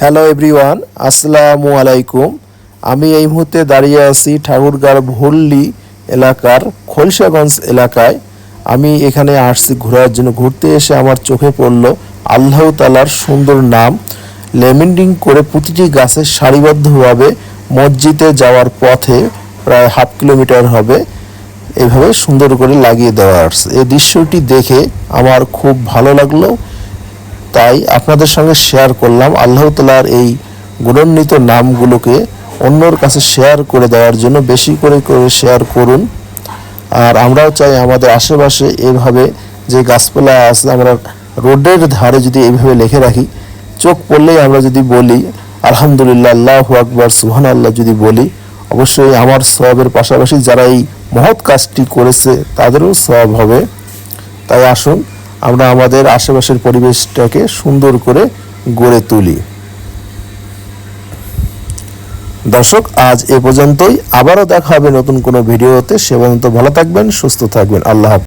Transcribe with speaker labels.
Speaker 1: Hello everyone আসসালামু আলাইকুম আমি এই মুহূর্তে দাঁড়িয়ে আছি ঠাকুরগাঁড় ভল্লি এলাকার খলসাগঞ্জ এলাকায়। আমি এখানে আসছি ঘোরার জন্য। ঘুরতে এসে আমার চোখে পড়ল আল্লাহ তালার সুন্দর নাম। লেমেন্ডিং করে প্রতিটি গাছে সারিবদ্ধভাবে মসজিদে যাওয়ার পথে প্রায় হাফ কিলোমিটার হবে। এভাবে সুন্দর করে লাগিয়ে দেওয়া আছে এই দৃশ্যটি দেখে আমার খুব ভালো লাগল। তাই আপনাদের সঙ্গে শেয়ার করলাম। আল্লাহ তালার এই গুণান্বিত নামগুলোকে অন্যর কাছে শেয়ার করে দেওয়ার জন্য বেশি করে করে শেয়ার করুন। আর আমরাও চাই আমাদের আশেপাশে এভাবে যে গাছপালা আছে, আমরা রোডের ধারে যদি এইভাবে লিখে রাখি, চোখ পড়লেই আমরা যদি বলি, আলহামদুলিল্লাহ, আল্লাহ আকবর সুহান আল্লাহ যদি বলি, অবশ্যই আমার সবের পাশাপাশি যারা এই মহৎ কাজটি করেছে, তাদেরও সব হবে। তাই আসুন আমরা আমাদের আশেপাশের পরিবেশটাকে সুন্দর করে গড়ে তুলি। দর্শক, আজ এ পর্যন্তই। আবারও দেখা হবে নতুন কোনো ভিডিওতে। সে পর্যন্ত ভালো থাকবেন, সুস্থ থাকবেন। আল্লাহ।